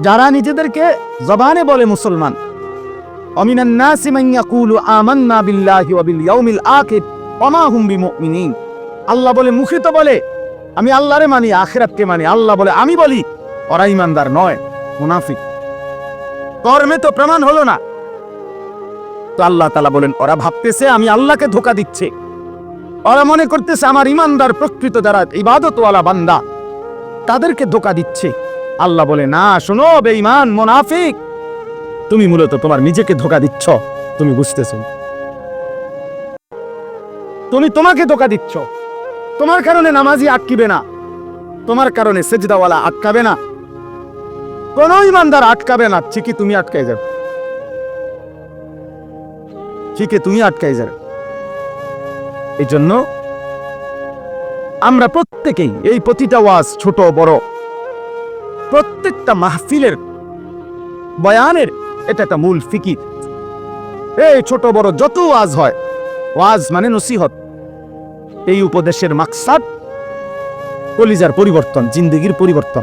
যারা নিজেদেরকে জবানে বলে মুসলমান। অমিনান নাসি মান ইয়াকুলু আমান্না বিল্লাহি ওয়া বিল ইয়াউমিল আখির ওয়া মা আল্লাহ বলে, মুখে তো বলে, আমি আল্লাহরে মানি, আখিরাতকে মানি। আল্লাহ বলে, আমি বলি, ওরা ইমানদার নয়, মুনাফিক। কর্মে তো প্রমাণ হলো না। তো আল্লাহ তালা বলেন, ওরা ভাবতেছে, আমি আল্লাহকে ধোকা দিচ্ছে। ওরা মনে করতেছে, আমার ইমানদার প্রকৃত যারা ইবাদতওয়ালা বান্দা, তাদেরকে ধোকা দিচ্ছে। আল্লাহ বলে, না, শোনো, বেঈমান, মোনাফিক। তুমি মূলত তোমার নিজেকে ধোকা দিচ্ছ। তুমি বুঝতেছ। তুমি তোমাকে ধোকা দিচ্ছ। তোমার কারণে নামাজি আটকিবে না। তোমার কারণে সেজদাওয়ালা আটকাবে না। কোন ইমানদার আটকাবে না। ঠিকই তুমি আটকাই যাবে। ঠিকই তুমি আটকাই যাবে। এই জন্য আমরা প্রত্যেকেই এই প্রতিটা ওয়াজ ছোট বড় প্রত্যেকটা মাহফিলের বয়ানের এটা একটা মূল ফিকির। এই ছোট বড় যত ওয়াজ হয়, ওয়াজ মানে নসিহত। এই উপদেশের মাকসাদ কলিজার পরিবর্তন, জিন্দগির পরিবর্তন।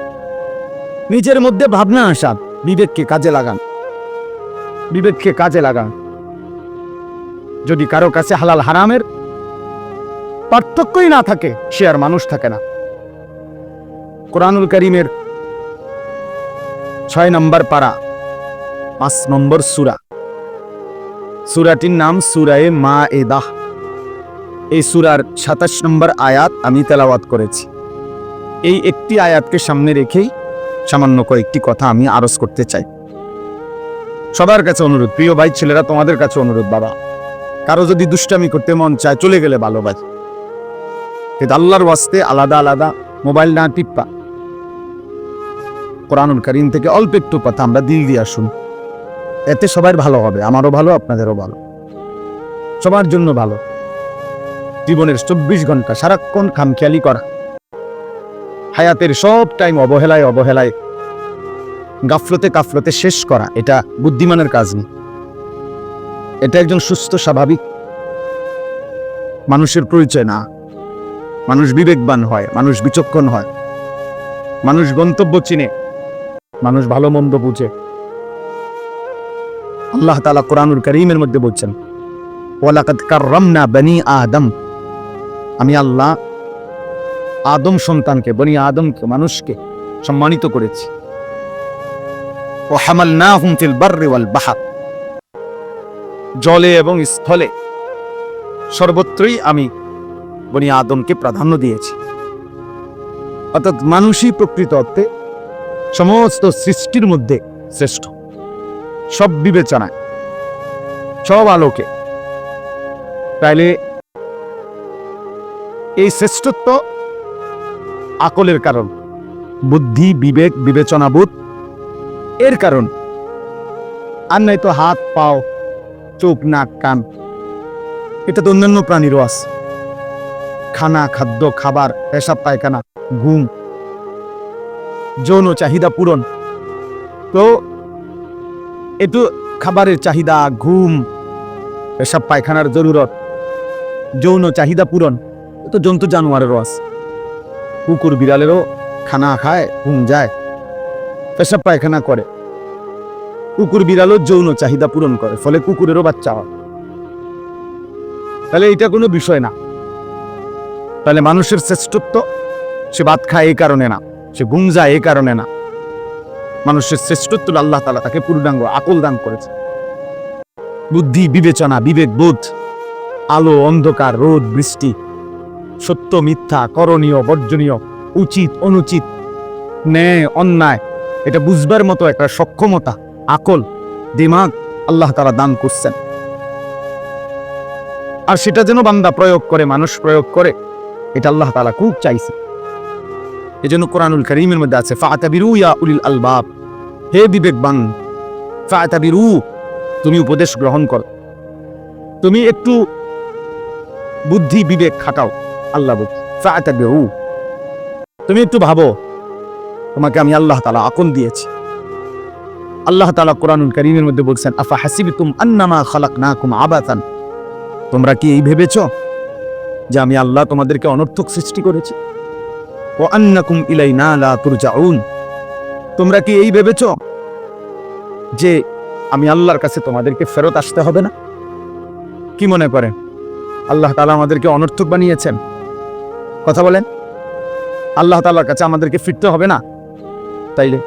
নিজের মধ্যে ভাবনা আসা, বিবেককে কাজে লাগান। বিবেককে কাজে লাগান। যদি কারও কাছে হালাল হারামের পার্থক্যই না থাকে, সে আর মানুষ থাকে না। কোরআনুল করিমের ছয় নম্বর পারা, পাঁচ নম্বর সুরা। সুরাটির নাম সুরায়ে মা এদাহ এই সুরার সাতাশ নম্বর আয়াত আমি তেলাওয়াত করেছি। এই একটি আয়াতকে সামনে রেখেই সামান্য কয়েকটি কথা আমি আরজ করতে চাই। সবার কাছে অনুরোধ, প্রিয় ভাই ছেলেরা, তোমাদের কাছে অনুরোধ, বাবা। কারও যদি দুষ্টামি করতে মন চায়, চলে গেলে ভালোবাসে কিন্তু আল্লাহর ওয়াস্তে আলাদা আলাদা, মোবাইল না টিপ্পা কোরআনুল করিম থেকে অল্প একটু কথা, আমরা দিল দিয়ে আসুন। এতে সবার ভালো হবে, আমারও ভালো, আপনাদেরও ভালো। সবার জন্য ভালো। জীবনের চব্বিশ ঘণ্টা সারাক্ষণ খামখেয়ালি করা। হায়াতের সব টাইম অবহেলায় অবহেলায়, গাফলতে কাফলতে শেষ করা, এটা বুদ্ধিমানের কাজ নেই। এটা একজন সুস্থ, স্বাভাবিক মানুষের পরিচয় না। মানুষ বিবেকবান হয়, মানুষ বিচক্ষণ হয়। মানুষ গন্তব্য চিনে। মানুষ ভালো মন্দ বুঝে। আল্লাহ তালা কোরআনুল করিমের মধ্যে বলছেন, ওয়ালাকাদ কাররামনা বনি আদম। আমি আল্লাহ আদম সন্তানকে, বনি আদমকে, মানুষকে সম্মানিত করেছি। ও হামালনাহুম ফিল বাররি ওয়াল বাহার। জলে এবং স্থলে সর্বত্রই আমি বনি আদমকে প্রাধান্য দিয়েছি। অর্থাৎ মানুষই প্রকৃত অর্থে সমস্ত সৃষ্টির মধ্যে শ্রেষ্ঠ। সব বিবেচনায়, সব আলোকে। তাইলে এই শ্রেষ্ঠত্ব আকলের কারণ, বুদ্ধি, বিবেক, বিবেচনাবোধ এর কারণ। আর নাই তো হাত, পাও, চোখ, নাক, কান, এটা তো অন্যান্য প্রাণীরও আছে। খানা, খাদ্য, খাবার, পেশাব, পায়খানা, ঘুম যৌন চাহিদা পূরণ। তো একটু খাবারের চাহিদা, ঘুম এসব পায়খানার জরুরত যৌন চাহিদা পূরণ তো জন্তু জানোয়ারেরও আছে। কুকুর বিড়ালেরও খানা খায়, ঘুম যায়, পেশাব পায়খানা করে কুকুর বিড়ালও যৌন চাহিদা পূরণ করে ফলে কুকুরেরও বাচ্চা হয়। তাহলে এটা কোনো বিষয় না। তাহলে মানুষের শ্রেষ্ঠত্ব, সে ভাত খায় এই কারণে না। সে ঘুম এই কারণে না। মানুষের শ্রেষ্ঠত্ব আল্লাহ তালা তাকে পূর্ণাঙ্গ আকল দান করেছে বুদ্ধি, বিবেচনা, বিবেক, বোধ, আলো, অন্ধকার, রোদ, বৃষ্টি, সত্য, মিথ্যা, করণীয়, বর্জনীয়, উচিত, অনুচিত, ন্যায়, অন্যায়, এটা বুঝবার মতো একটা সক্ষমতা, আকল, দিমাগ আল্লাহ তারা দান করছেন। আর সেটা যেন বান্দা প্রয়োগ করে, মানুষ প্রয়োগ করে, এটা আল্লাহ তালা খুব চাইছে এই জন্য কোরআনুল করিমের মধ্যে আছে, ফাতাবিরু ইয়া উলিল আলবাব। হে বিবেকবান, ফাতাবিরু, তুমি উপদেশ গ্রহণ কর। তুমি একটু বুদ্ধি, বিবেক খাটাও। আল্লাহ ফাতাবিরু, তুমি একটু ভাবো, তোমাকে আমি আল্লাহ তালা আকল দিয়েছি। আল্লাহ তালা কোরআনুল করিমের মধ্যে বলছেন আফা হাসিবিতুম আন্নামা খালাকনাকুম আবাতান? তোমরা কি এই ভেবেছ যে আমি আল্লাহ তোমাদেরকে অনর্থক সৃষ্টি করেছি? ও আন্নাকুম ইলাইনা লা তুরজাউন। তোমরা কি এই ভেবেছ যে আমি আল্লাহর কাছে তোমাদেরকে ফেরত আসতে হবে না? কি মনে করেন আল্লাহ তালা আমাদেরকে অনর্থক বানিয়েছেন। কথা বলেন। আল্লাহ তালার কাছে আমাদেরকে ফিরতে হবে না? তাইলে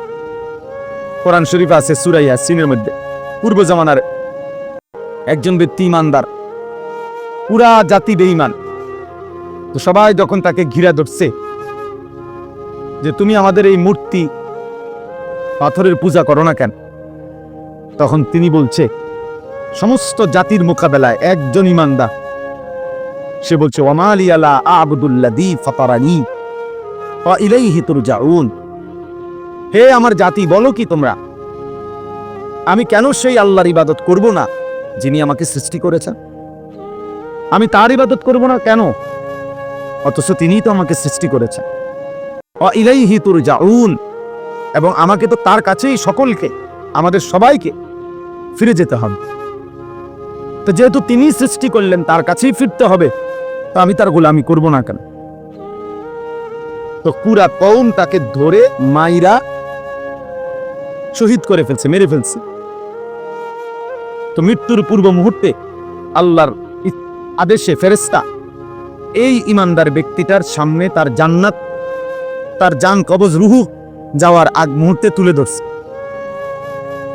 কোরআন শরীফ আছে সুরাইয়া সিনের মধ্যে। পূর্ব জামানার একজন ব্যক্তি ইমানদার। পুরা জাতি বেঈমান। তো সবাই যখন তাকে ঘিরা ধরছে যে তুমি আমাদের এই মূর্তি পাথরের পূজা করো না কেন? তখন তিনি বলছে, সমস্ত জাতির মোকাবেলায় একজন ইমানদার। সে বলছে ওমালি আলা ফাতারানি হে আমার জাতি, বলো কি তোমরা? আমি কেন সেই আল্লাহর ইবাদত করব না, যিনি আমাকে সৃষ্টি করেছেন? আমি তার ইবাদত করব না কেন? অথচ তিনিই তো আমাকে সৃষ্টি করেছেন। ইলাইহি তুরজাউন। এবং আমাকে তো তার কাছেই সকলকে, আমাদের সবাইকে ফিরে যেতে হবে। তো যেহেতু তিনি সৃষ্টি করলেন, তার কাছেই ফিরতে হবে, তো আমি তার গোলামি করব না কেন? তো পুরা কৌম তাকে ধরে মাইরা শহীদ করে ফেলছে, মেরে ফেলছে। তো মৃত্যুর পূর্ব মুহূর্তে আল্লাহর আদেশে ফেরেস্তা এই ইমানদার ব্যক্তিটার সামনে তার জান্নাত তার জান কবজ রুহু যাওয়ার আগ মুহূর্তে তুলে ধরছে।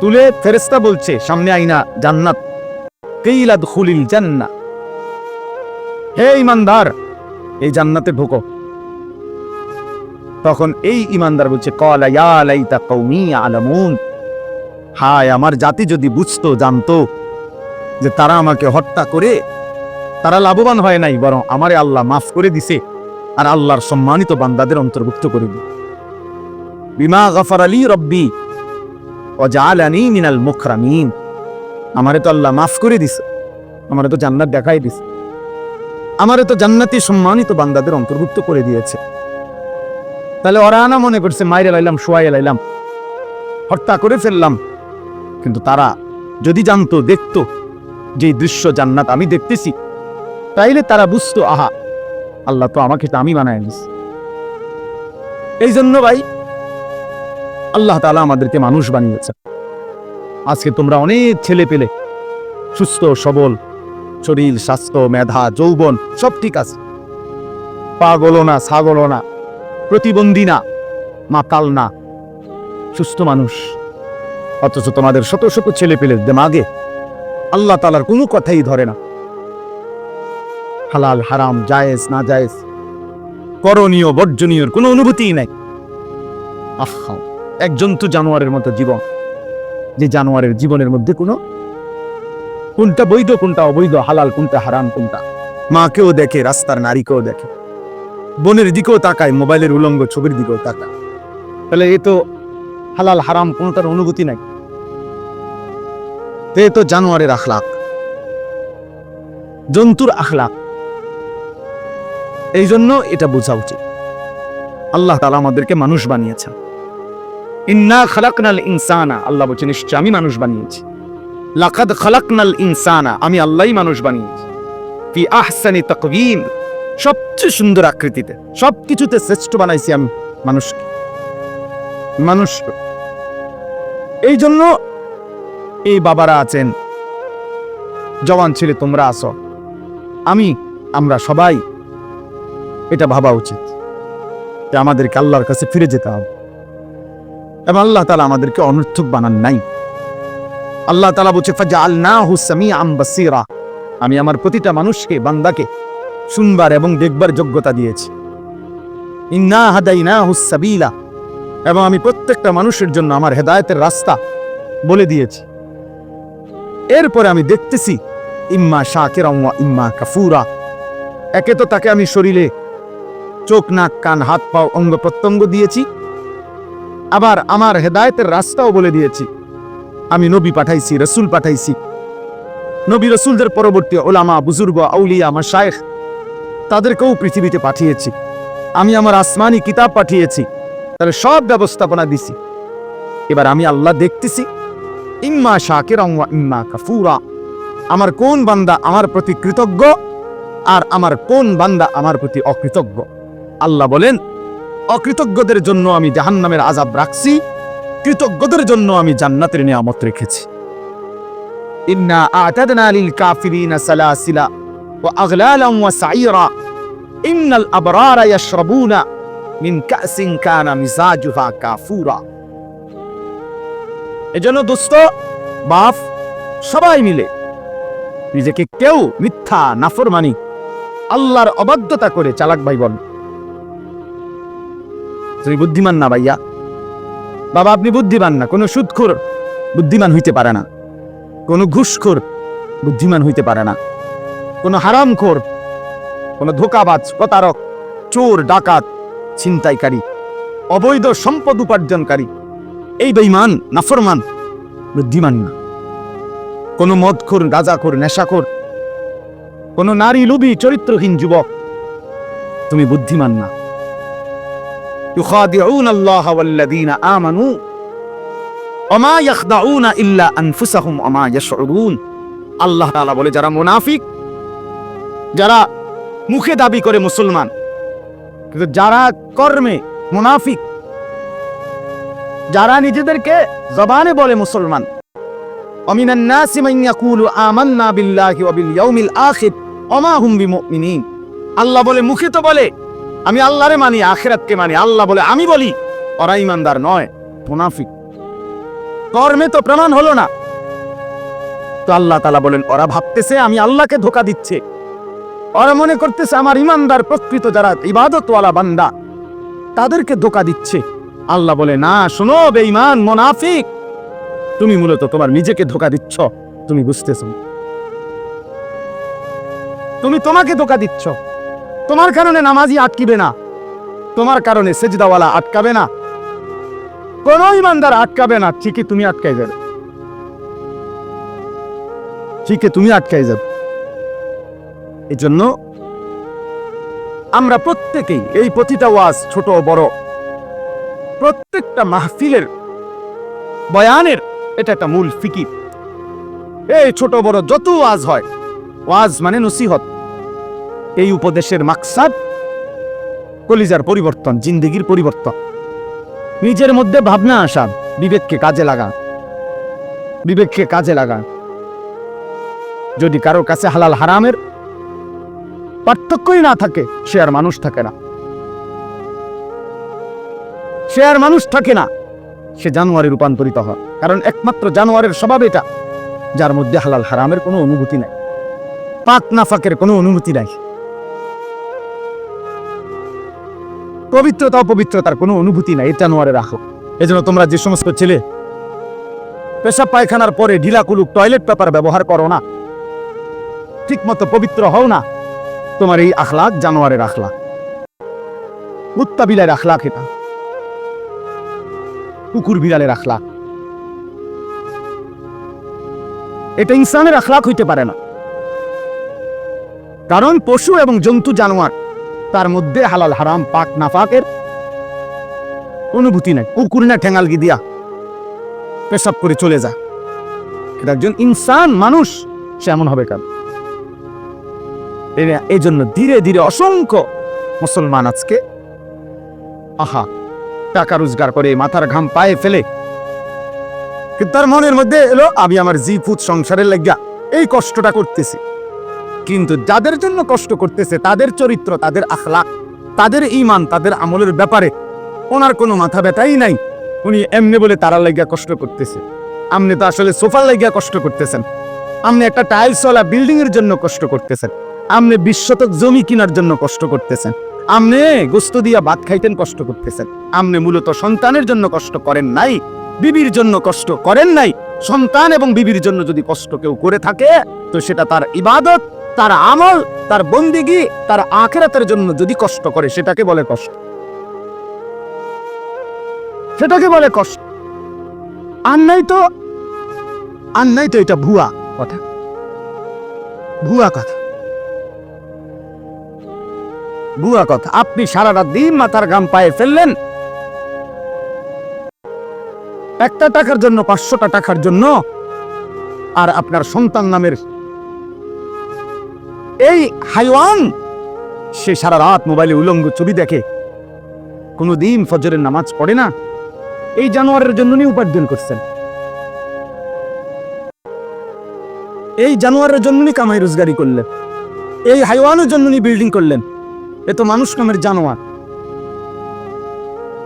তুলে ফেরেস্তা বলছে, সামনে আইনা জান্নাত। কেইলাদ খুলিল জান্না হে ইমানদার এই জান্নাতে ঢোকো। তখন এই ইমানদার বলছে কলা ইয়া লাইতা আলামুন হায়, আমার জাতি যদি বুঝতো, জানতো যে তারা আমাকে হত্যা করে, তারা লাভবান হয় নাই, বরং আমারে আল্লাহ মাফ করে দিছে। আর আল্লাহর সম্মানিত বান্দাদের অন্তর্ভুক্ত করে দি বিমা গফর আলী রব্বি অজালানি মিনাল মুখরামিন আমারে তো আল্লাহ মাফ করে দিছে, আমারে তো জান্নাত দেখাই দিছে। আমারে তো জান্নাতি সম্মানিত বান্দাদের অন্তর্ভুক্ত করে দিয়েছে। তাহলে ওরা না মনে করছে, মাইরে লাইলাম শোয়াই লাইলাম, হত্যা করে ফেললাম। কিন্তু তারা যদি জানতো, দেখতো যে দৃশ্য জান্নাত আমি দেখতেছি, তাইলে তারা বুঝতো, আহা আল্লাহ তো আমাকে আমি বানায় দিছি। এই জন্য ভাই, আল্লাহ তাআলা আমাদেরকে মানুষ বানিয়েছে আজকে তোমরা অনেক ছেলে পেলে, সুস্থ, সবল, শরীর, স্বাস্থ্য, মেধা, যৌবন, সব ঠিক আছে। পাগলও না, ছাগলও না, প্রতিবন্ধী না, মাতাল না, সুস্থ মানুষ। অথচ তোমাদের শত শত ছেলে পেলে, দেমাগে আল্লাহ তালার কোনো কথাই ধরে না। হালাল, হারাম, জায়েজ, না জায়েজ। করণীয় বর্জনীয় কোনো অনুভূতিই নাই। আহা, এক জন্তু জানোয়ারের মতো জীবন, যে জানোয়ারের জীবনের মধ্যে কোনো কোনটা বৈধ, কোনটা অবৈধ, হালাল, কোনটা হারাম, কোনটা। মাকেও দেখে, রাস্তার নারীকেও দেখে। বোনের দিকেও তাকায়, মোবাইলের উলঙ্গ ছবির দিকেও তাকায়। তাহলে এ তো হালাল, হারাম, কোনটার অনুভূতি নাই। এ তো জানোয়ারের আখলাক জন্তুর আখলাক এই জন্য এটা বোঝা উচিত। আল্লাহ তালা আমাদেরকে মানুষ বানিয়েছেন। ইন্না খালাকনাল ইনসানা, আল্লাহ বলছে নিশ্চয় আমি মানুষ বানিয়েছি। লাকাদ খালাকনাল ইনসানা, আমি আল্লাহই মানুষ বানিয়েছি। ফি আহসানি তাকবীম সবচেয়ে সুন্দর আকৃতিতে, সবকিছুতে শ্রেষ্ঠ বানাইছি আমি মানুষকে। মানুষ। এই জন্য এই বাবারা আছেন, জওয়ান ছেলে তোমরা আসো আমি, আমরা সবাই এটা ভাবা উচিত যে আমাদেরকে আল্লাহর কাছে ফিরে যেতে হবে। এবং আল্লাহ তালা আমাদেরকে অনর্থক বানান নাই। আল্লাহ তালা বলছে ফাজা আল্লাহ হুসামি আম বাসিরা। আমি আমার প্রতিটা মানুষকে, বান্দাকে শুনবার এবং দেখবার যোগ্যতা দিয়েছি। ইন্না হাদাইনা হুসাবিলা এবং আমি প্রত্যেকটা মানুষের জন্য আমার হেদায়েতের রাস্তা বলে দিয়েছি। এরপরে আমি দেখতেছি, ইম্মা শাকের ইম্মা কাফুরা। একে তো তাকে আমি শরীরে চোখ, নাক, কান, হাত, পাও, অঙ্গ প্রত্যঙ্গ দিয়েছি। আবার আমার হেদায়তের রাস্তাও বলে দিয়েছি। আমি নবী পাঠাইছি, রসুল পাঠাইছি। নবী রসুলদের পরবর্তী ওলামা, বুজুর্গ, আউলিয়া আমার শায়েখ তাদেরকেও পৃথিবীতে পাঠিয়েছি। আমি আমার আসমানি কিতাব পাঠিয়েছি তাহলে সব ব্যবস্থাপনা দিছি। এবার আমি আল্লাহ দেখতেছি। ইম্মা শাকের ইম্মা কাফুরা। আমার কোন বান্দা আমার প্রতি কৃতজ্ঞ আর আমার কোন বান্দা আমার প্রতি অকৃতজ্ঞ? আল্লাহ বলেন, অকৃতজ্ঞদের জন্য আমি জাহান্নামের আজাব রাখছি, কৃতজ্ঞদের জন্য আমি জান্নাতের নিয়ামত রেখেছি। ইন্না আতাদনা লিল কাফিরিনা সালাসিলা আগলালাম ওয়া সাইরা। ইন্নাল আবরারা ইয়াশরাবুনা মিন কাসিন কানা মিজাজুহা কাফুরা. এজন্য দোস্ত, বাপ, সবাই মিলে নিজেকে কেউ মিথ্যা, নাফরমানি, আল্লাহর অবাধ্যতা করে চালাক ভাই বল। তুমি বুদ্ধিমান না ভাইয়া। বাবা, আপনি বুদ্ধিমান না, কোনো সুদখোর বুদ্ধিমান হইতে পারে না। কোনো ঘুষখোর বুদ্ধিমান হইতে পারে না। কোনো হারামখোর, কোনো ধোকাবাজ, প্রতারক, চোর, ডাকাত, ছিনতাইকারী, অবৈধ সম্পদ উপার্জনকারী, এই বেঈমান, নাফরমান বুদ্ধিমান না। কোনো মদখোর, গাঁজাখোর, নেশাখোর, কোনো নারী লুবি চরিত্রহীন যুবক, তুমি বুদ্ধিমান না। يخادعون الله والذين آمنوا وما يخدعون إلا أنفسهم وما يشعرون আল্লাহ তাআলা বলে যারা মুনাফিক যারা মুখে দাবি করে মুসলমান কিন্তু যারা কর্মে মুনাফিক যারা নিজেদেরকে জবানে বলে মুসলমান ومن الناس من يقول آمنا بالله وباليوم الآخر وما هم بمؤمنين আল্লাহ বলে মুখে তো বলে আমি আল্লাহরে মানি, আখেরাতকে মানি, আল্লাহ বলে, আমি বলি, ওরা ইমানদার নয়, মুনাফিক। কর্মে তো প্রমাণ হলো না। তো আল্লাহ তালা বলেন, ওরা ভাবতেছে আমি আল্লাহকে ধোকা দিচ্ছে। ওরা মনে করতেছে আমার ইমানদার প্রকৃত যারা ইবাদতওয়ালা বান্দা, তাদেরকে ধোকা দিচ্ছে। আল্লাহ বলে, না, শোনো, বেঈমান, মুনাফিক। তুমি মূলত তোমার নিজেকে ধোকা দিচ্ছ, তুমি বুঝতেছ তুমি তোমাকে ধোকা দিচ্ছ। তোমার কারণে নামাজি আটকিবে না। তোমার কারণে সেজদাওয়ালা আটকাবে না। কোন ইমানদার আটকাবে না, ঠিকই তুমি আটকাই যাবে। ঠিকই তুমি আটকাই যাবে। এই জন্য আমরা প্রত্যেকেই এই প্রতিটা ওয়াজ, ছোট, বড়, প্রত্যেকটা মাহফিলের বয়ানের, এটা একটা মূল ফিকির। এই ছোট, বড় যত ওয়াজ হয়, ওয়াজ মানে নসিহত। এই উপদেশের মাকসাদ কলিজার পরিবর্তন, জিন্দেগির পরিবর্তন। নিজের মধ্যে ভাবনা আসা, বিবেককে কাজে লাগা। বিবেককে কাজে লাগা। যদি কারও কাছে হালাল হারামের পার্থক্যই না থাকে, সে আর মানুষ থাকে না। সে আর মানুষ থাকে না, সে জানোয়ারে রূপান্তরিত হয়। কারণ একমাত্র জানোয়ারের স্বভাব এটা, যার মধ্যে হালাল হারামের কোনো অনুভূতি নাই। পাক নাফাকের কোনো অনুভূতি নাই। পবিত্রতা অপবিত্রতার কোনো অনুভূতি নাই, এটা নোয়ারে রাখো। এজন্য তোমরা যে সমস্ত ছেলে পেশাব পায়খানার পরে ঢিলা কুলুক টয়লেট পেপার ব্যবহার করো না ঠিক মতো পবিত্র হও না, তোমার এই আখলাক জানোয়ারের আখলাক। কুত্তা বিলার আখলাক এটা কুকুর বিড়ালের আখলাক। এটা ইনসানের আখলাক হইতে পারে না। কারণ পশু এবং জন্তু জানোয়ার তার মধ্যে হালাল হারাম, পাক নাফাকের অনুভূতি নাই। কুকুর না ঠেঙ্গালগি দিয়া পেশাব করে চলে যা এটা একজন ইনসান মানুষ, সে এমন হবে কেন? এই- জন্য ধীরে ধীরে অসংখ্য মুসলমান আজকে আহা, টাকা রোজগার করে, মাথার ঘাম পায়ে ফেলে। তার মনের মধ্যে এলো, আমি আমার জি ফুট সংসারের লাগিয়া এই কষ্টটা করতেছি। কিন্তু যাদের জন্য কষ্ট করতেছে, তাদের চরিত্র, তাদের আখলাক তাদের ইমান তাদের আমলের ব্যাপারে ওনার কোনো মাথা ব্যথাই নাই। উনি এমনি বলে তারা লাগিয়া কষ্ট করতেছে। আপনি তো আসলে সোফার লাগিয়া কষ্ট করতেছেন। আপনি একটা টাইলসওয়ালা বিল্ডিং এর জন্য কষ্ট করতেছেন। আপনি বিশ্বতক জমি কেনার জন্য কষ্ট করতেছেন। আপনি গোস্ত দিয়া ভাত খাইতেন কষ্ট করতেছেন। আপনি মূলত সন্তানের জন্য কষ্ট করেন নাই, বিবির জন্য কষ্ট করেন নাই। সন্তান এবং বিবির জন্য যদি কষ্ট কেউ করে থাকে, তো সেটা তার ইবাদত। তার আমল, তার বন্দিগি, তার আখেরাতের জন্য যদি কষ্ট করে, সেটাকে বলে কষ্ট। সেটাকে বলে কষ্ট। আর নাই তো, আর নাই তো এটা ভুয়া কথা। ভুয়া কথা। ভুয়া কথা। আপনি সারাটা দিন মাথার গাম পায়ে ফেললেন। একটা টাকার জন্য, পাঁচশোটা টাকার জন্য, আর আপনার সন্তান নামের এই হাইওয়ান! সে সারা রাত মোবাইলে উলঙ্গ ছবি দেখে। কোনো দিন ফজরের নামাজ পড়ে না। এই জানোয়ারের জন্য নি উপার্জন করছেন। এই জানোয়ারের জন্য নি কামাই রোজগারি করলেন। এই হাইওয়ানের জন্য নি বিল্ডিং করলেন। এ তো মানুষ নামের জানোয়ার।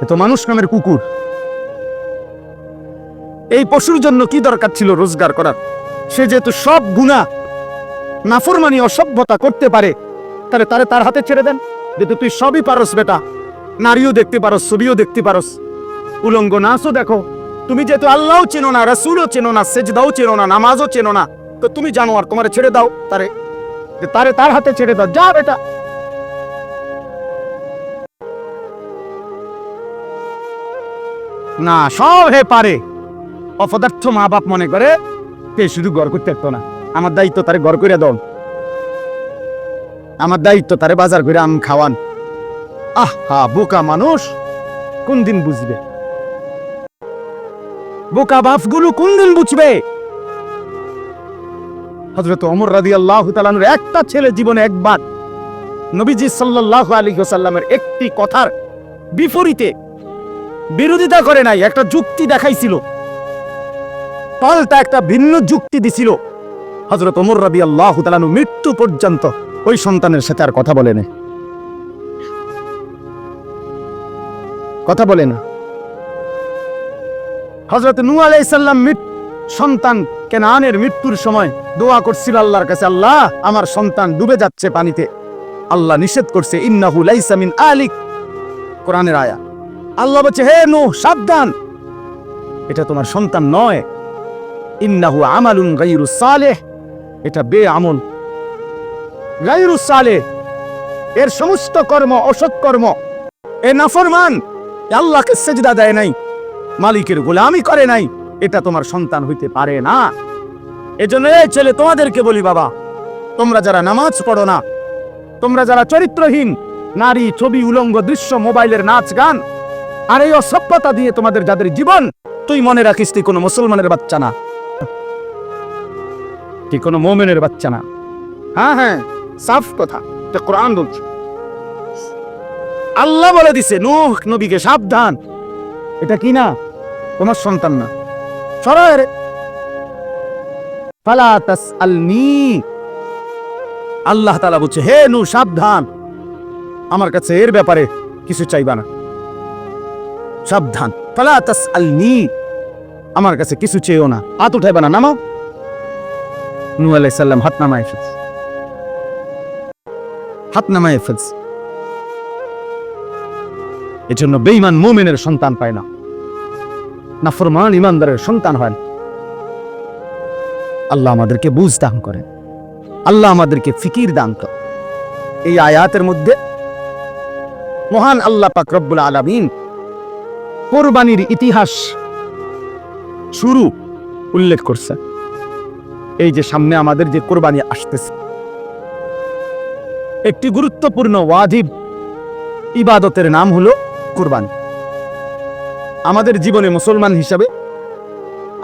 এ তো মানুষ নামের কুকুর। এই পশুর জন্য কি দরকার ছিল রোজগার করার? সে যেহেতু সব গুণা নাফরমানি অসভ্যতা করতে পারে। তাহলে তারে তার হাতে ছেড়ে দেন। যেহেতু তুই সবই পারস বেটা। নারীও দেখতে পারস, ছবিও দেখতে পারস। উলঙ্গ নাচও দেখো। তুমি যেহেতু আল্লাহও চেনো না, রাসুলও চেনো না, সেজদাও চেনো না, নামাজও চেনো না, তো তুমি জানো আর তোমারে ছেড়ে দাও তারে। যে তারে তার হাতে ছেড়ে দাও। যা বেটা। না, সব হে পারে। অপদার্থ মা বাপ মনে করে তে শুধু গড় করতে পারতো না। আমার দায়িত্ব তারে গড় করে দাও। আমার দায়িত্ব তারে বাজার করে আম খাওয়ান। আহ হা বোকা মানুষ! কোন দিন বুঝবে? বোকা বাপগুলো কোন দিন বুঝবে? হজরত অমর রাদি আল্লাহ একটা ছেলে জীবনে একবার নবীজি সাল্লাহ আলী সাল্লামের একটি কথার বিপরীতে বিরোধিতা করে নাই, একটা যুক্তি দেখাইছিল। পাল্টা একটা ভিন্ন যুক্তি দিছিল। হজরত ওমর রাবি আল্লাহ তালানু মৃত্যু পর্যন্ত ওই সন্তানের সাথে আর কথা বলে না। কথা বলে না। হজরত নু আলাইসাল্লাম সন্তান কেনানের মৃত্যুর সময় দোয়া করছিল আল্লাহর কাছে, আল্লাহ, আমার সন্তান ডুবে যাচ্ছে পানিতে। আল্লাহ নিষেধ করছে, ইন্নাহু আলিক। কোরআনের আয়া। আল্লাহ বলছে, হে নু সাবধান। এটা তোমার সন্তান নয়। ইন্নাহু আমালুন গাইরু সালেহ। এটা বে আমল গাইরু সালেহ এর সমস্ত কর্ম অসৎ কর্ম, এ নাফরমান আল্লাহকে সেজদা দেয় নাই, মালিকের গোলামি করে নাই, এটা তোমার সন্তান হইতে পারে না। এজন্য এই ছেলে, তোমাদেরকে বলি বাবা, তোমরা যারা নামাজ পড়ো না, তোমরা যারা চরিত্রহীন, নারী, ছবি, উলঙ্গ দৃশ্য, মোবাইলের নাচ, গান, আর এই অসভ্যতা দিয়ে তোমাদের যাদের জীবন, তুই মনে রাখিস তুই কোনো মুসলমানের বাচ্চা না। তুই কোনো মোমেনের বাচ্চা না। হ্যাঁ হ্যাঁ সাফ কথা, এটা কোরআন বলছে। আল্লাহ বলে দিছে, নূহ নবীকে সাবধান। এটা কি না? তোমার সন্তান না। সরায় রে ফালা তাসআলনি। আল্লাহ তাআলা বলছে, হে নূহ, সাবধান। আমার কাছে এর ব্যাপারে কিছু চাইবা না। সাবধান। ফালা তাসআলনি। আমার কাছে কিছু চেয়েও না। হাত উঠাইবা না, নামাও। নামায় ফেলছে ফেলছে এজন্য মুমিনের সন্তান পায় না। নাফরমান ইমানদারের সন্তান হয় না। আল্লাহ আমাদেরকে বুঝ দান করেন। আল্লাহ আমাদেরকে ফিকির দান করেন। এই আয়াতের মধ্যে মহান আল্লাহ পাক রব্বুল আলামিন কোরবানির ইতিহাস শুরু উল্লেখ করছে এই যে সামনে আমাদের যে কোরবানি আসতেছে। একটি গুরুত্বপূর্ণ ওয়াজিব ইবাদতের নাম হলো কোরবানি। আমাদের জীবনে মুসলমান হিসাবে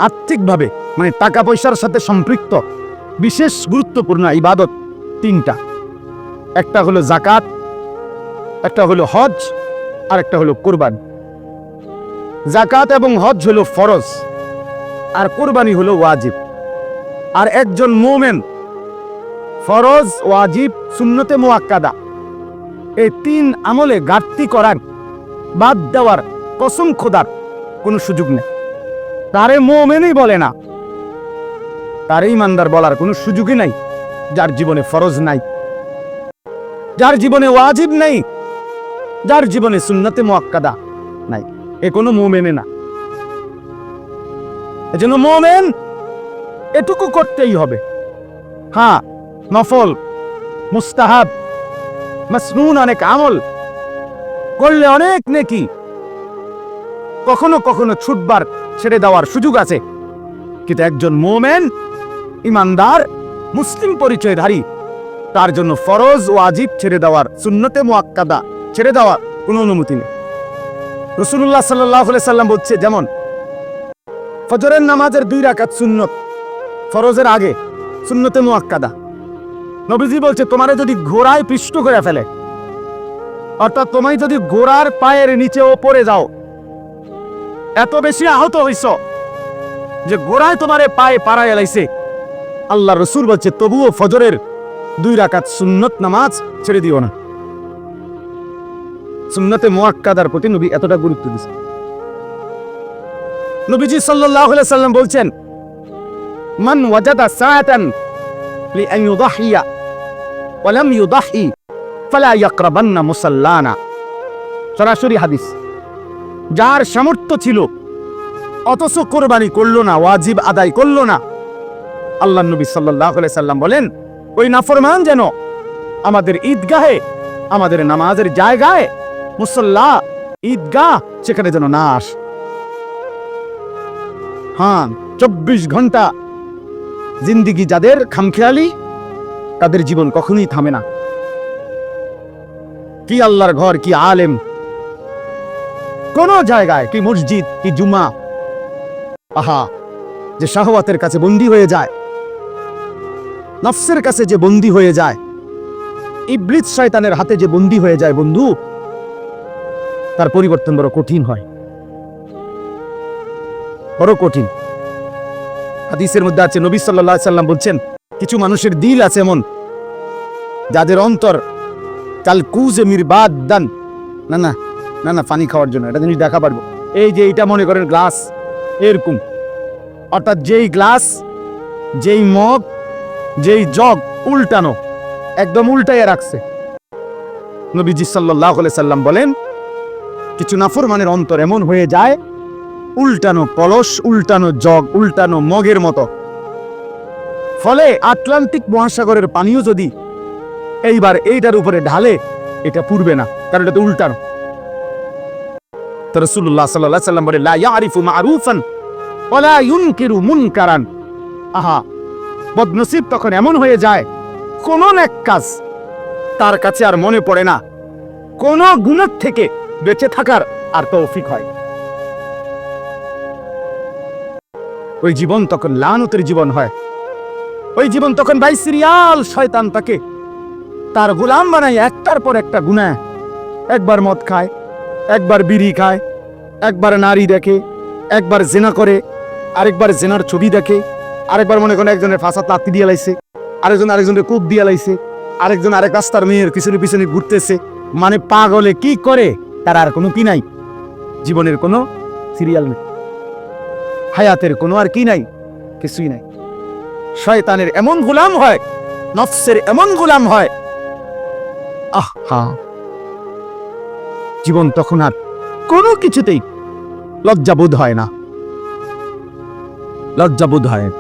আর্থিকভাবে মানে টাকা পয়সার সাথে সম্পৃক্ত বিশেষ গুরুত্বপূর্ণ ইবাদত তিনটা। একটা হলো জাকাত একটা হলো হজ, আর একটা হলো কোরবানি। জাকাত এবং হজ হলো ফরজ, আর কোরবানি হলো ওয়াজিব। আর একজন মোমেন। ফরজ, ওয়াজিব, সুন্নতে মোয়াক্কাদা। এই তিন আমলে ঘাটতি করার, বাদ দেওয়ার কসম খোদার কোনো সুযোগ নেই। তারে মোমেনই বলে না। তারে ইমানদার বলার কোনো সুযোগই নাই, যার জীবনে ফরজ নাই। যার জীবনে ওয়াজিব নেই, যার জীবনে সুন্নতে মোয়াক্কাদা নাই। এ কোনো মোমেনে না। এজন্য মোমেন এটুকু করতেই হবে। হ্যাঁ নফল, মুস্তাহাব, মাসনুন অনেক আমল করলে অনেক নেকি। কখনো কখনো ছুটবার ছেড়ে দেওয়ার সুযোগ আছে। কিন্তু একজন মোমেন, ইমানদার, মুসলিম পরিচয়ধারী, তার জন্য ফরজ ও আজিব ছেড়ে দেওয়ার, সুন্নতে মোয়াক্কাদা ছেড়ে দেওয়ার কোনো অনুমতি নেই। রসুল্লাহ সাল্লাহ সাল্লাম বলছে যেমন, ফজরের নামাজের দুই রাকাত সুন্নত ফরজের আগে, সুন্নতে মোয়াক্কাদা। নবীজি বলছে, তোমারে যদি ঘোড়ায় পিষ্ট করে ফেলে, অর্থাৎ তোমায় যদি ঘোড়ার পায়ের নিচে ও পড়ে যাও, এত বেশি আহত হইছ যে গোড়ায় তোমারে পায়ে পাড়ায় এলাইছে আল্লাহ রসুল বলছে, তবুও ফজরের দুই রাকাত সুন্নত নামাজ ছেড়ে দিও না। সুন্নতে মোয়াক্কাদার প্রতি নবী এতটা গুরুত্ব দিচ্ছে নবীজি আলাইহি সাল্লাম বলছেন মান ওয়াজাদা সাআতান লিআন ইউদাহিয়া ওয়া লাম ইউদাহি ফালা ইয়াকরাবান্না সরাসরি হাদিস। যার সামর্থ্য ছিল, অথচ কোরবানি করল না, ওয়াজিব আদায় করল না। আল্লাহ নবী আলাইহি সাল্লাম বলেন, ওই নাফরমান যেন আমাদের ঈদগাহে, আমাদের নামাজের জায়গায়, মুসল্লা, ঈদগাহ, সেখানে যেন না আস। হ্যাঁ চব্বিশ ঘণ্টা জিন্দিগি যাদের খামখেয়ালি, তাদের জীবন কখনোই থামে না। কি আল্লাহর ঘর, কি আলেম। কোন জায়গায়, কি মসজিদ, কি জুমা, আহা, যে শাহওয়াতের কাছে বন্দী হয়ে যায়, নফসের কাছে যে বন্দী হয়ে যায়, ইবলিস শয়তানের হাতে যে বন্দী হয়ে যায় বন্ধু, তার পরিবর্তন বড় কঠিন হয়। বড় কঠিন। হাদিসের মধ্যে আছে, নবী আলাইহি সাল্লাম বলছেন, কিছু মানুষের দিল আছে এমন, যাদের অন্তর, কাল কুজে মিরবাদ দান না না না না, পানি খাওয়ার জন্য এটা জিনিস দেখা পারব। এই যে এইটা মনে করেন গ্লাস, এরকম। অর্থাৎ যেই গ্লাস, যেই মগ, যেই জগ উল্টানো, একদম উল্টাইয়া রাখছে। নবীজি আলাইহি সাল্লাম বলেন, কিছু নাফরমানের অন্তর এমন হয়ে যায় উল্টানো কলস, উল্টানো জগ, উল্টানো মগের মতো। ফলে আটলান্টিক মহাসাগরের পানিও যদি এইবার এইটার উপরে ঢালে, এটা পুড়বে না, কারণ এটা তো উল্টানো। তো রাসূলুল্লাহ সাল্লাম বলে মারুফান আহা, বদনসিব তখন এমন হয়ে যায়, কোন এক কাজ তার কাছে আর মনে পড়ে না। কোন গুণের থেকে বেঁচে থাকার আর তৌফিক হয়। ওই জীবন তখন লানতের জীবন হয়। ওই জীবন তখন ভাই সিরিয়াল শয়তান তাকে। তার গোলাম বানাই একটার পর একটা গুণা একবার মদ খায়, একবার বিড়ি খায়, একবার নারী দেখে, একবার জেনা করে, আরেকবার জেনার ছবি দেখে, আরেকবার মনে করেন একজনের ফাঁসা লাত্তি দিয়ে লাইছে, আরেকজন আরেকজনের কূপ দিয়ে লাইছে, আরেকজন আরেক রাস্তার মেয়ের পিছনে পিছনে ঘুরতেছে। মানে পাগলে কি করে? তার আর কোনো কি নাই। জীবনের কোনো সিরিয়াল নেই। হায়াতের কোনো আর কি নাই? কিছুই নাই। শয়তানের এমন গোলাম হয়, নফসের এমন গোলাম হয়। আহ জীবন তখন আর কোনো কিছুতেই লজ্জাবোধ হয় না। লজ্জাবোধ হয়।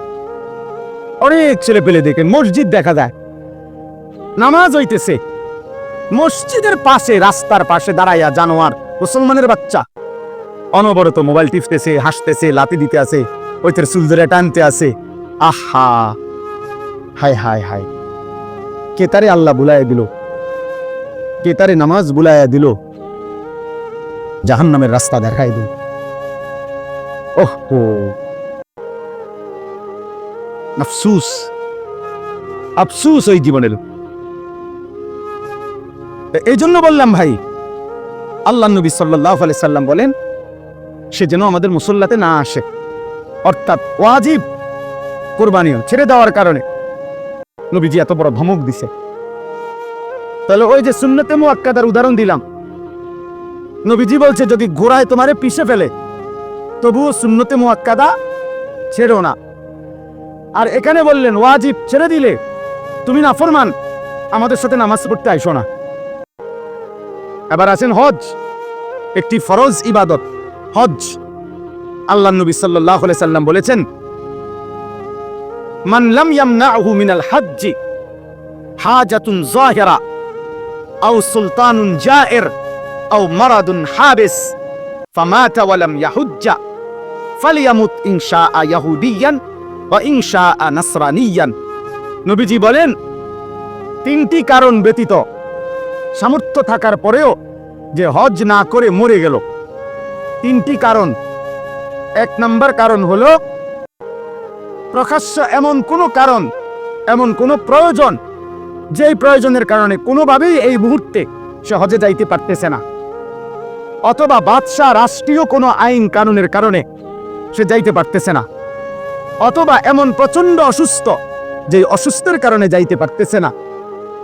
অনেক ছেলে পেলে দেখেন মসজিদ দেখা যায়। নামাজ হইতেছে। মসজিদের পাশে, রাস্তার পাশে দাঁড়াইয়া জানোয়ার, মুসলমানের বাচ্চা। অনবরত মোবাইল টিপতেছে, হাসতেছে লাতি দিতে আছে, ওইতের চুল ধরে টানতে আছে। আহা! হায় হায় হায় কে তারে আল্লাহ বুলাইয়া দিল? কে তারে নামাজ বুলাইয়া দিল? জাহান নামের রাস্তা দেখাই দিল ওহ আফসুস! আফসুস ওই জীবনের এই জন্য বললাম ভাই, আল্লাহ নবী সাল্লাহ আলি সাল্লাম বলেন সে যেন আমাদের মুসল্লাতে না আসে। অর্থাৎ ওয়াজিব কোরবানিও ছেড়ে দেওয়ার কারণে। নবীজি এত বড় ধমক দিছে। তাহলে ওই যে সুন্নতে মুআক্কাদার উদাহরণ দিলাম। নবীজি বলছে, যদি ঘোড়ায় তোমারে পিষে ফেলে, তবুও সুন্নতে মুআক্কাদা ছেড়ো না। আর এখানে বললেন, ওয়াজিব ছেড়ে দিলে তুমি না ফরমান আমাদের সাথে নামাজ পড়তে আইসো না। এবার আছেন হজ, একটি ফরজ ইবাদত। হজ আল্লাহ নবী আলাইহি সাল্লাম বলেছেন, মান লাম ইয়ামনাহু মিনাল হজ্জি হাজাতুন যাহিরা আও সুলতানুন জাইর আও মারাদুন হাবিস, ফামাতা ওয়া লাম ইয়াহুজ্জা ফালিয়ামুত শাআ ইয়াহুদিয়ান ওয়া ইন শাআ নাসরানিয়ান। নবীজি বলেন, তিনটি কারণ ব্যতীত সামর্থ্য থাকার পরেও যে হজ না করে মরে গেল তিনটি কারণ। এক নম্বর কারণ হলো, প্রকাশ্য এমন কোনো কারণ, এমন কোনো প্রয়োজন, যেই প্রয়োজনের কারণে কোনোভাবেই এই মুহূর্তে সে হজে যাইতে পারতেছে না। অথবা বাদশাহ রাষ্ট্রীয় কোনো আইন কানুনের কারণে সে যাইতে পারতেছে না। অথবা এমন প্রচণ্ড অসুস্থ যে অসুস্থের কারণে যাইতে পারতেছে না।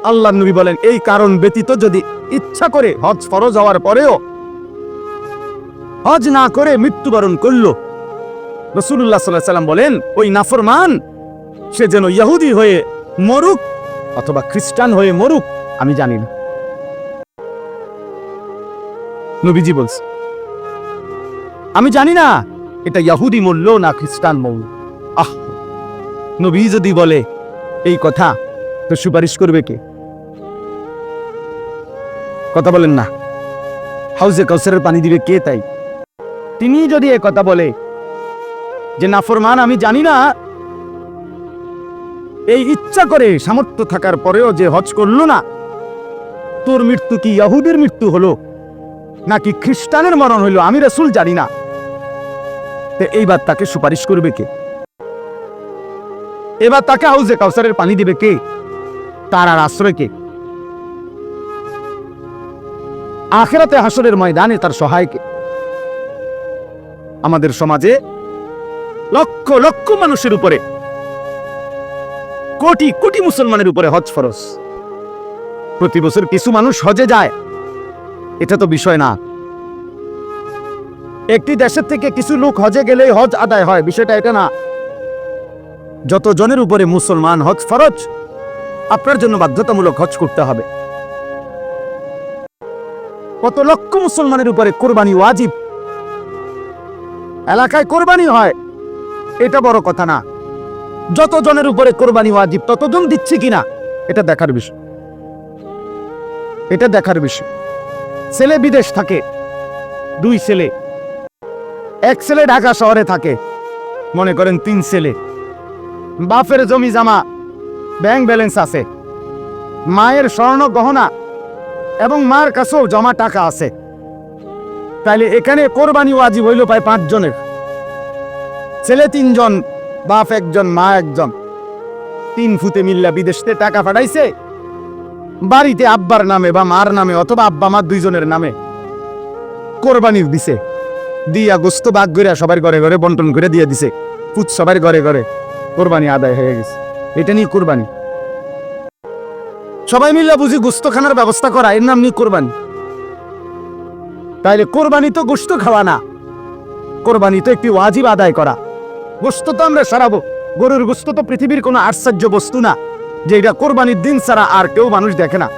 আল্লাহ নবী বলেন, এই কারণ ব্যতীত যদি ইচ্ছা করে হজ ফরজ হওয়ার পরেও হজ না করে মৃত্যুবরণ করল। রসুল্লাহ সাল্লাহ সাল্লাম বলেন, ওই নাফরমান, সে যেন ইহুদি হয়ে মরুক অথবা খ্রিস্টান হয়ে মরুক, আমি জানি না। নবীজি বলছে, আমি জানি না, এটা ইয়াহুদি মূল্য না খ্রিস্টান মূল্য আহ! নবী যদি বলে, এই কথা, তো সুপারিশ করবে কে? কথা বলেন না। হাউজে কাউসারের পানি দিবে কে তাই? তিনি যদি এ কথা বলে যে নাফরমান আমি জানি না। এই ইচ্ছা করে সামর্থ্য থাকার পরেও যে হজ করল না, তোর মৃত্যু কি ইয়াহুদের মৃত্যু হলো? নাকি খ্রিস্টানের মরণ হইল? আমি রাসূল জানি না। এইবার তাকে সুপারিশ করবে কে? এবার তাকে হাউজে কাউসারের পানি দিবে কে? তার আর আশ্রয় কে? আখেরাতে হাসরের ময়দানে তার সহায়কে আমাদের সমাজে লক্ষ লক্ষ মানুষের উপরে, কোটি কোটি মুসলমানের উপরে হজ ফরজ। প্রতি বছর কিছু মানুষ হজে যায়। এটা তো বিষয় না। একটি দেশের থেকে কিছু লোক হজে গেলেই হজ আদায় হয়, বিষয়টা এটা না। যত জনের উপরে মুসলমান হজ ফরজ, আপনার জন্য বাধ্যতামূলক হজ করতে হবে। কত লক্ষ মুসলমানের উপরে কোরবানি ওয়াজিব এলাকায় কোরবানি হয়। এটা বড় কথা না। যত জনের উপরে কোরবানি ওয়াজিব ততজন দিচ্ছে কিনা, এটা দেখার বিষয়। এটা দেখার বিষয়। ছেলে বিদেশ থাকে, দুই ছেলে। এক ছেলে ঢাকা শহরে থাকে, মনে করেন তিন ছেলে। বাপের জমি জামা, ব্যাংক ব্যালেন্স আছে। মায়ের স্বর্ণ গহনা এবং মার কাছেও জমা টাকা আছে। তাইলে এখানে কোরবানি ওয়াজিব হইল প্রায় পাঁচজনের। ছেলে তিনজন, বাপ একজন, মা একজন। তিন ফুতে মিল্লা বিদেশতে টাকা পাঠাইছে। বাড়িতে আব্বার নামে বা মার নামে অথবা আব্বা মার দুইজনের নামে কোরবানির দিছে। দিয়া গোস্ত বাগ করে সবার ঘরে ঘরে বন্টন করে দিয়ে দিছে। পুত সবার ঘরে ঘরে কোরবানি আদায় হয়ে গেছে। এটা নিয়ে কোরবানি। সবাই মিল্লা বুঝি গোস্ত খানার ব্যবস্থা করা, এর নাম নিয়ে কোরবানি। তাইলে কোরবানি তো গোস্ত খাওয়া না। কোরবানি তো একটি ওয়াজিব আদায় করা। গোস্ত তো আমরা সারাবো। গরুর গোস্ত তো পৃথিবীর কোনো আশ্চর্য বস্তু না, যে এটা কোরবানির দিন ছাড়া আর কেউ মানুষ দেখে না।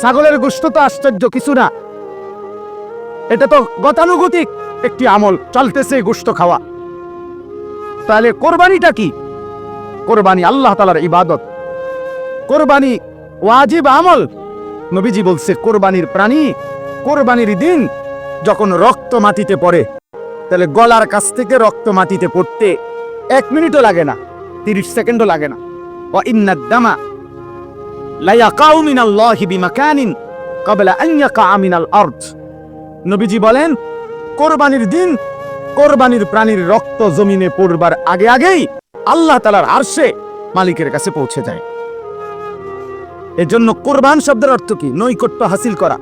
ছাগলের গোস্ত তো আশ্চর্য কিছু না। এটা তো গতানুগতিক একটি আমল, চলতেছে গোস্ত খাওয়া। তাহলে কোরবানিটা কি? কোরবানি আল্লাহ তালার ইবাদত। কোরবানি ওয়াজিব আমল? নবীজি বলছে, কোরবানির প্রাণী কোরবানির দিন যখন রক্ত মাটিতে পড়ে, তাহলে গলার কাছ থেকে রক্ত মাটিতে পড়তে এক মিনিটও লাগে না, তিরিশ সেকেন্ডও লাগে না। ও মিনাল আরদ। নবীজি বলেন, কোরবানির দিন কোরবানির প্রাণীর রক্ত জমিনে পড়বার আগে আগেই আল্লাহ তালার আরশে মালিকের কাছে পৌঁছে যায়। এজন্য কোরবান শব্দের অর্থ কি? নৈকট্য হাসিল করা।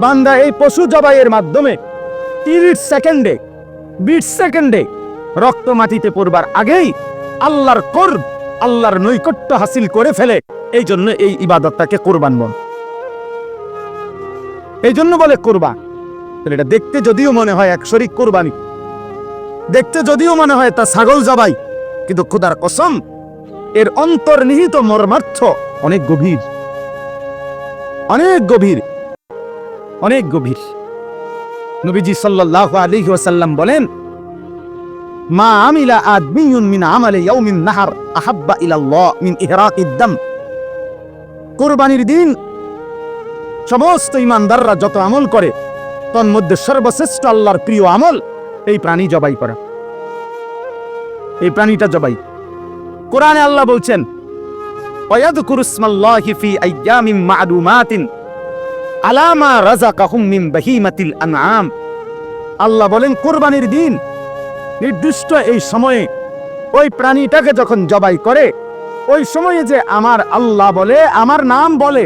বান্দা এই পশু জবাইয়ের মাধ্যমে তিরিশ সেকেন্ডে, বিশ সেকেন্ডে রক্ত মাটিতে পড়বার আগেই আল্লাহর করব আল্লাহর নৈকট্য হাসিল করে ফেলে। এই জন্য এই ইবাদতটাকে কোরবান বল। এই জন্য বলে কোরবান। এটা দেখতে যদিও মনে হয় এক শরিক কোরবানি। দেখতে যদিও মনে হয় তা ছাগল জবাই, কিন্তু খুদার কসম, এর অন্তর্নিহিত মর্মার্থ অনেক গভীর। অনেক গভীর। অনেক গভীর। নবীজি সাল্লাহ আলী ওয়াসাল্লাম বলেন, মা আমিলা আদমিউন মিন আমালে ইয়াউমিন নাহার আহাব্বা ইলাল্লাহ মিন ইহরাকিদ দাম। কোরবানির দিন সমস্ত ইমানদাররা যত আমল করে, তন্মধ্যে সর্বশ্রেষ্ঠ আল্লাহর প্রিয় আমল এই প্রাণী জবাই করা। এই প্রাণীটা জবাই। কোরআনে আল্লাহ বলছেন ওয়াদকুরুসমাল্লাহি ফি আইয়ামিম মা'লুমাতিন আলামা রাজা কাহুমিম বাহিমাতিল আনাম আল্লাহ বলেন, কোরবানির দিন, নির্দিষ্ট এই সময়ে ওই প্রাণীটাকে যখন জবাই করে, ওই সময়ে যে আমার আল্লাহ বলে, আমার নাম বলে